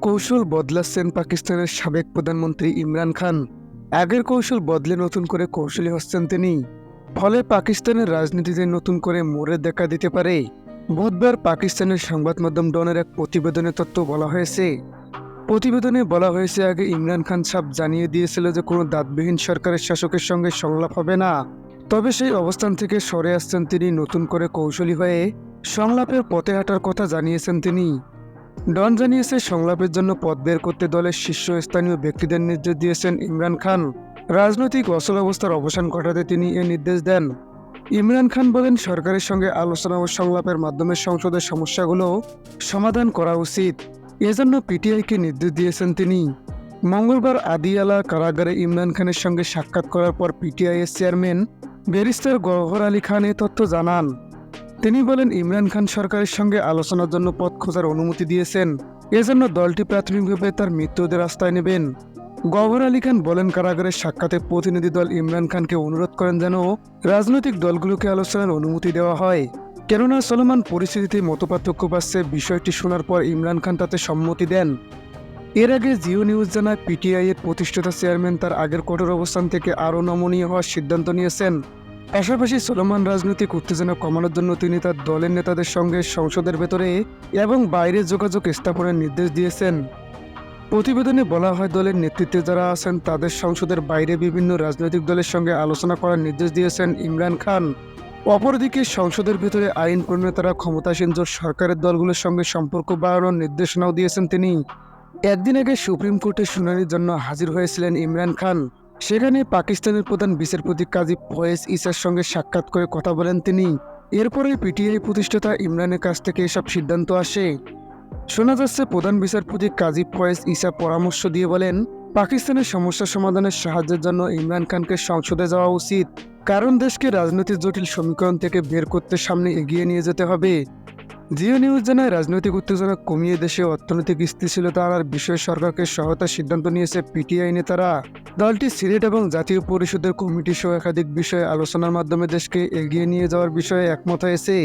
কৌশল বদলাচ্ছেন পাকিস্তানের সাবেক প্রধানমন্ত্রী ইমরান খান। আগের কৌশল বদলে নতুন করে কৌশলী হচ্ছেন তিনি। ফলে পাকিস্তানের রাজনীতিতে নতুন করে মোড়ে দেখা দিতে পারে। বুধবার পাকিস্তানের সংবাদ মাধ্যম ডনের এক প্রতিবেদনে তথ্য বলা হয়েছে। প্রতিবেদনে বলা হয়েছে, আগে ইমরান খান সাহেব জানিয়ে দিয়েছিল যে কোনো দাঁতবিহীন সরকারের শাসকের সঙ্গে সংলাপ হবে না। তবে সেই অবস্থান থেকে সরে আসছেন তিনি নতুন করে কৌশলী হয়ে। সংলাপের পথে হাঁটার কথা জানিয়েছেন তিনি। ডন জানিয়েছে, সংলাপের জন্য পদ বের করতে দলের শীর্ষস্থানীয় ব্যক্তিদের নির্দেশ দিয়েছেন ইমরান খান। রাজনৈতিক অচল অবস্থার অবসান ঘটাতে তিনি এ নির্দেশ দেন। ইমরান খান বলেন, সরকারের সঙ্গে আলোচনা ও সংলাপের মাধ্যমে সংসদের সমস্যাগুলো সমাধান করা উচিত। এজন্য পিটিআইকে নির্দেশ দিয়েছেন তিনি। মঙ্গলবার আদিয়ালা কারাগারে ইমরান খানের সঙ্গে সাক্ষাৎ করার পর পিটিআই এর চেয়ারম্যান ব্যারিস্টার গহর আলী খান এ তথ্য জানান। তিনি বলেন, ইমরান খান সরকারের সঙ্গে আলোচনার জন্য পথ খোঁজার অনুমতি দিয়েছেন। এজন্য দলটি প্রাথমিকভাবে তার মৃত্যুদের রাস্তায় নেবেন। গভর আলী খান বলেন, কারাগারের সাক্ষাতে প্রতিনিধি দল ইমরান খানকে অনুরোধ করেন যেন রাজনৈতিক দলগুলোকে আলোচনার অনুমতি দেওয়া হয়। কেননা সলমান পরিস্থিতিতে মতপার্থক্য পাচ্ছে বিষয়টি শোনার পর ইমরান খান তাতে সম্মতি দেন। এর আগে জিও নিউজ জানায় পিটিআই এর প্রতিষ্ঠাতা চেয়ারম্যান তার আগের কঠোর অবস্থান থেকে আরও নমনীয় হওয়ার সিদ্ধান্ত নিয়েছেন। পাশাপাশি চলমান রাজনৈতিক উত্তেজনা কমানোর জন্য তিনি তার দলের নেতাদের সঙ্গে সংসদের ভেতরে এবং বাইরে যোগাযোগ স্থাপনের নির্দেশ দিয়েছেন। প্রতিবেদনে বলা হয়, দলের নেতৃত্বে যারা আছেন, তাদের সংসদের বাইরে বিভিন্ন রাজনৈতিক দলের সঙ্গে আলোচনা করার নির্দেশ দিয়েছেন ইমরান খান। অপরদিকে সংসদের ভেতরে আইন প্রণেতারা ক্ষমতাসীন জোট সরকারের দলগুলোর সঙ্গে সম্পর্ক বাড়ানোর নির্দেশনাও দিয়েছেন তিনি। একদিন আগে সুপ্রিম কোর্টে শুনানির জন্য হাজির হয়েছিলেন ইমরান খান। সেখানে পাকিস্তানের প্রধান বিচারপতি কাজী ফয়েজ ইসার সঙ্গে সাক্ষাৎ করে কথা বলেন তিনি। এরপরে পিটিআই প্রতিষ্ঠাতা ইমরানের কাছ থেকে এসব সিদ্ধান্ত আসে। শোনা যাচ্ছে, প্রধান বিচারপতি কাজী ফয়েজ ইসা পরামর্শ দিয়ে বলেন, পাকিস্তানের সমস্যা সমাধানের সাহায্যের জন্য ইমরান খানকে সংসদে যাওয়া উচিত। কারণ দেশকে রাজনৈতিক জটিল সমীকরণ থেকে বের করতে সামনে এগিয়ে নিয়ে যেতে হবে। জিও নিউজ জানায়, রাজনৈতিক উত্তেজনা কমিয়ে দেশে অর্থনৈতিক স্থিতিশীলতা আনার বিষয়ে সরকারকে সহায়তার সিদ্ধান্ত নিয়েছে পিটিআই নেতারা। দলটি সিলেট এবং জাতীয় পরিষদের কমিটি সহ একাধিক বিষয়ে আলোচনার মাধ্যমে দেশকে এগিয়ে নিয়ে যাওয়ার বিষয়ে একমত হয়েছে।